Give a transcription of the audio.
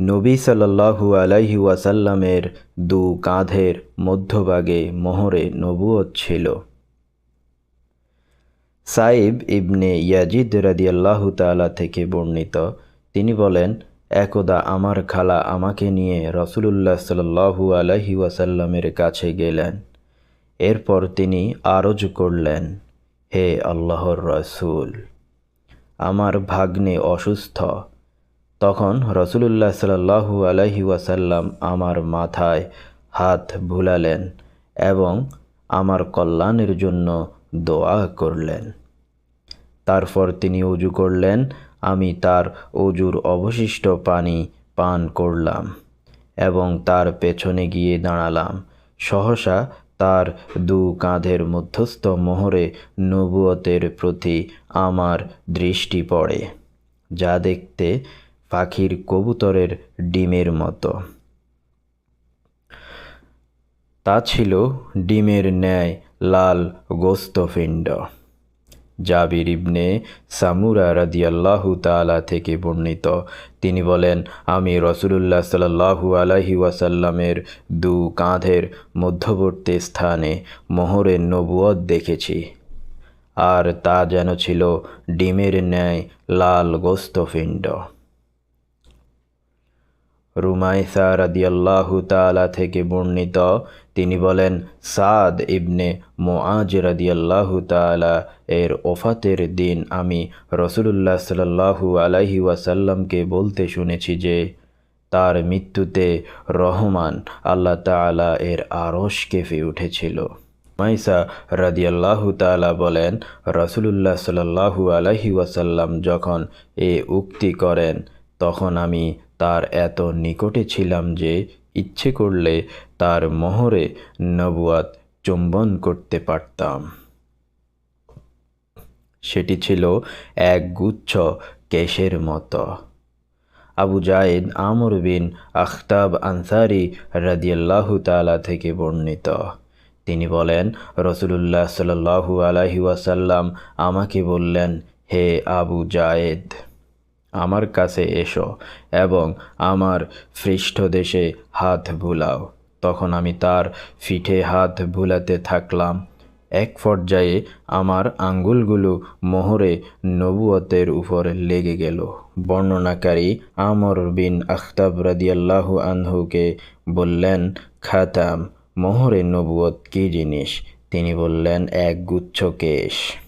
নবী সাল্লাল্লাহু আলাইহি ওয়াসাল্লামের দু কাঁধের মধ্যভাগে মোহরে নবুয়ত ছিল। সাইব ইবনে ইয়াজিদ রাদিয়াল্লাহু তাআলা থেকে বর্ণিত, তিনি বলেন, একদা আমার খালা আমাকে নিয়ে রসুলুল্লাহ সাল্লাল্লাহু আলাইহি ওয়াসাল্লামের কাছে গেলেন। এরপর তিনি আরজ করলেন, হে আল্লাহর রসুল, আমার ভাগ্নে অসুস্থ তখন রসুলুল্লাহ সাল্লাহু আলহি ওয়াসাল্লাম আমার মাথায় হাত ভুলালেন এবং আমার কল্যাণের জন্য দোয়া করলেন। তারপর তিনি অজু করলেন, আমি তার অজুর অবশিষ্ট পানি পান করলাম এবং তার পেছনে গিয়ে দাঁড়ালাম। সহসা তার দু কাঁধের মধ্যস্থ মোহরে নবুয়তের প্রতি আমার দৃষ্টি পড়ে, যা দেখতে পাখির কবুতরের ডিমের মতো। তা ছিল ডিমের ন্যায় লাল গোস্তপিণ্ড। জাবির ইবনে সামুরা রাদিয়াল্লাহু তাআলা থেকে বর্ণিত। তিনি বলেন, আমি রসুলুল্লাহ সাল্লাল্লাহু আলাইহি ওয়াসাল্লামের দু কাঁধের মধ্যবর্তী স্থানে মোহরের নবুয়ত দেখেছি। আর তা যেন ছিল ডিমের ন্যায় লাল গোস্তপিণ্ড। রুমাইসা রাদিয়াল্লাহু তাআলা থেকে বর্ণিত, তিনি বলেন, সাদ ইবনে মোয়াজ রাদিয়াল্লাহু তাআলা এর ওফাতের দিন আমি রসুলুল্লাহ সাল্লাল্লাহু আলাইহি ওয়াসাল্লামকে বলতে শুনেছি যে, তার মৃত্যুতে রহমান আল্লাহ তাআলা এর আরশ কেঁপে উঠেছিল। মাইসা রাদিয়াল্লাহু তাআলা বলেন, রসুলুল্লাহ সাল্লাল্লাহু আলাইহি ওয়াসাল্লাম যখন এ উক্তি করেন, তখন আমি তার এত নিকটে ছিলাম যে ইচ্ছে করলে তার মোহরে নবুয়াত চুম্বন করতে পারতাম। সেটি ছিল এক গুচ্ছ কেশের মতো। আবু জায়েদ আমর বিন আখতাব আনসারি রাদিয়াল্লাহু তাআলা থেকে বর্ণিত। তিনি বলেন, রসুলুল্লাহ সাল্লাল্লাহু আলাইহি ওয়াসাল্লাম আমাকে বললেন, হে আবু জায়েদ আমার কাছে এসো এবং আমার পৃষ্ঠদেশে হাত ভুলাও তখন আমি তার ফিঠে হাত ভুলাতে থাকলাম। এক পর্যায়ে আমার আঙ্গুলগুলো মোহরে নবুয়তের উপর লেগে গেল। বর্ণনাকারী আমর বিন আখতাব রাদিয়াল্লাহু আনহুকে বললেন, খাতাম, মোহরে নবুয়ত কী জিনিস? তিনি বললেন, এক গুচ্ছ কেশ।